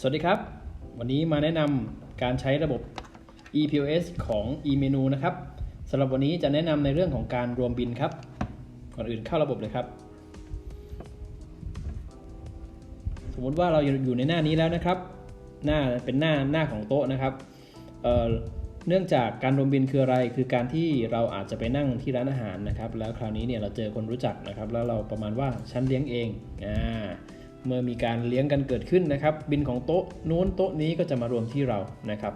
สวัสดีครับ วันนี้มาแนะนำการใช้ระบบ ePOS ของ eMenu นะครับสำหรับวันนี้จะแนะนำในเรื่องของการรวมบินครับ ก่อนอื่นเข้าระบบเลยครับ สมมุติว่าเราอยู่ในหน้านี้แล้วนะครับ หน้าเป็นหน้าหน้าของโต๊ะนะครับเเนื่องจากการรวมบินคืออะไร คือการที่เราอาจจะไปนั่งที่ร้านอาหารนะครับ แล้วคราวนี้เนี่ยเราเจอคนรู้จักนะครับ แล้วเราประมาณว่าฉันเลี้ยงเอง อ่า เมื่อมีการเลี้ยงกันเกิดขึ้นนะครับ บินของโต๊ะนู้นโต๊ะนี้ก็จะมารวมที่เรานะครับ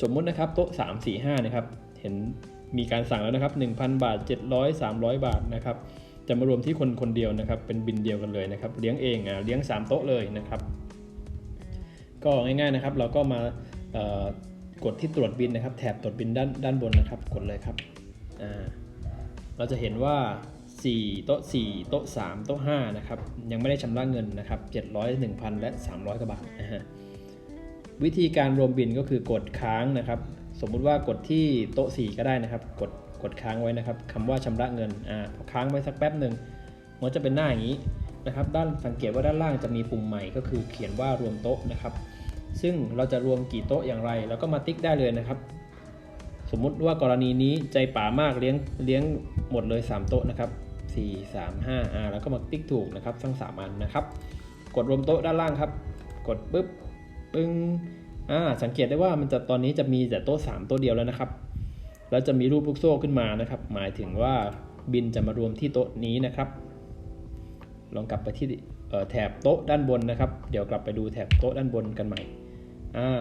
สมมุตินะครับโต๊ะ 3 4 5นะครับเห็นมีการสั่งแล้วนะครับ 1,000 บาท 700 300 บาทนะครับจะมารวมที่คนคนเดียวนะครับ เป็นบินเดียวกันเลยนะครับ เลี้ยงเองอ่าเลี้ยง 3 โต๊ะเลยนะครับ ก็ง่ายๆนะครับ เราก็มากดที่ตรวจบินนะครับ แถบตรวจบินด้านด้านบนนะครับ กดเลยครับอ่าเราจะเห็นว่า 4 โต๊ะ 4 โต๊ะ 3 โต๊ะ 5 นะครับ ยังไม่ได้ชำระเงินนะครับ 700 1,000 และ 300กว่าบาทนะฮะ วิธีการรวมบินก็คือกดค้างนะครับ สมมุติว่ากดที่โต๊ะ 4 ก็ได้นะครับ กด กดค้างไว้นะครับคำว่าชำระเงิน อ่า พอค้างไว้สักแป๊บหนึ่งมันจะเป็นหน้าอย่างนี้นะครับ ด้านสังเกตว่าด้านล่างจะมีปุ่มใหม่ก็คือเขียนว่ารวมโต๊ะนะครับ ซึ่งเราจะรวมกี่โต๊ะอย่างไรเราก็มาติ๊กได้เลยนะครับสมมุติว่ากรณีนี้ใจป่ามากเลี้ยงเลี้ยงหมดเลย 3 โต๊ะนะครับ 4 3 5อ่าแล้วก็มาติ๊กถูกนะครับทั้ง3อันนะครับ กดรวมโต๊ะด้านล่างครับ กดปุ๊บปึ้งอ่าสังเกตได้ว่ามันจะตอนนี้จะมีแต่โต๊ะ3โต๊ะเดียวแล้วนะครับ แล้วจะมีรูปลูกโซ่ขึ้นมานะครับ หมายถึงว่าบินจะมารวมที่โต๊ะนี้นะครับ ลองกลับไปที่แถบโต๊ะด้านบนนะครับ เดี๋ยวกลับไปดูแถบโต๊ะด้านบนกันใหม่อ่า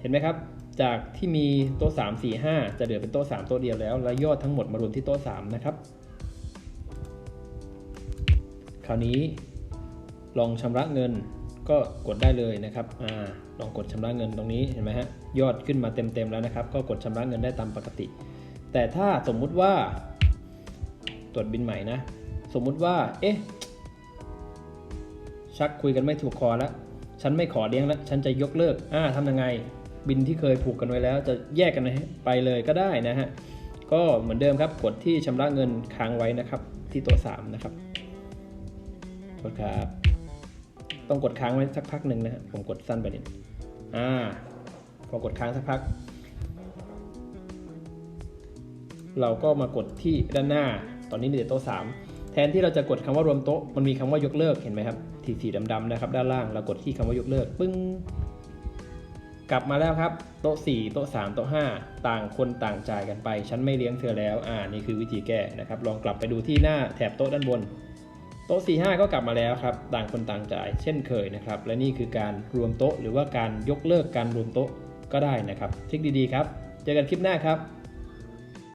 เห็นไหมครับ จากที่มีโต๊ะ3 4 5 จะเหลือเป็นโต๊ะ3โต๊ะเดียวแล้ว แล้วยอดทั้งหมดมารวมที่โต๊ะ3นะครับ คราวนี้ลองชำระเงินก็กดได้เลยนะครับอลองกดชำระเงินตรงนี้เห็นไหมฮะยอดขึ้นมาเต็มๆแล้วนะครับ ก็กดชำระเงินได้ตามปกติ แต่ถ้าสมมุติว่าตรวจบินใหม่นะ สมมุติว่า เอ๊ะ ชักคุยกันไม่ถูกคอแล้ว ฉันไม่ขอเลี้ยงแล้ว ฉันจะยกเลิก อ่าทำยังไง บินที่เคยผูกกันไว้แล้ว จะแยกกันไปเลยก็ได้นะฮะ ก็เหมือนเดิมครับ กดที่ชำระเงินค้างไว้นะครับ ที่ตัว 3 นะครับ โทษครับ ต้องกดค้างไว้สักพักหนึ่งนะฮะผมกดสั้นไปนิดอ่าพอกดค้างสักพัก เราก็มากดที่ด้านหน้า ตอนนี้มีแต่โต๊ะ3แทนที่เราจะกดคำว่ารวมโต๊ะ มันมีคำว่ายกเลิกเห็นไหมครับสีสีดำๆนะครับ ด้านล่างเรากดที่คำว่ายกเลิกปึ้งกลับมาแล้วครับ โต๊ะ 4 โต๊ะ 3 โต๊ะ 5 ต่างคนต่างจ่ายกันไป ฉันไม่เลี้ยงเธอแล้ว อ่า นี่คือวิธีแก้นะครับ ลองกลับไปดูที่หน้าแถบโต๊ะด้านบน โต๊ะ4 5 ก็กลับมาแล้วครับ ต่างคนต่างจ่ายเช่นเคยนะครับ และนี่คือการรวมโต๊ะหรือว่าการยกเลิกการรวมโต๊ะก็ได้นะครับทริคดีๆครับ เจอกันคลิปหน้าครับ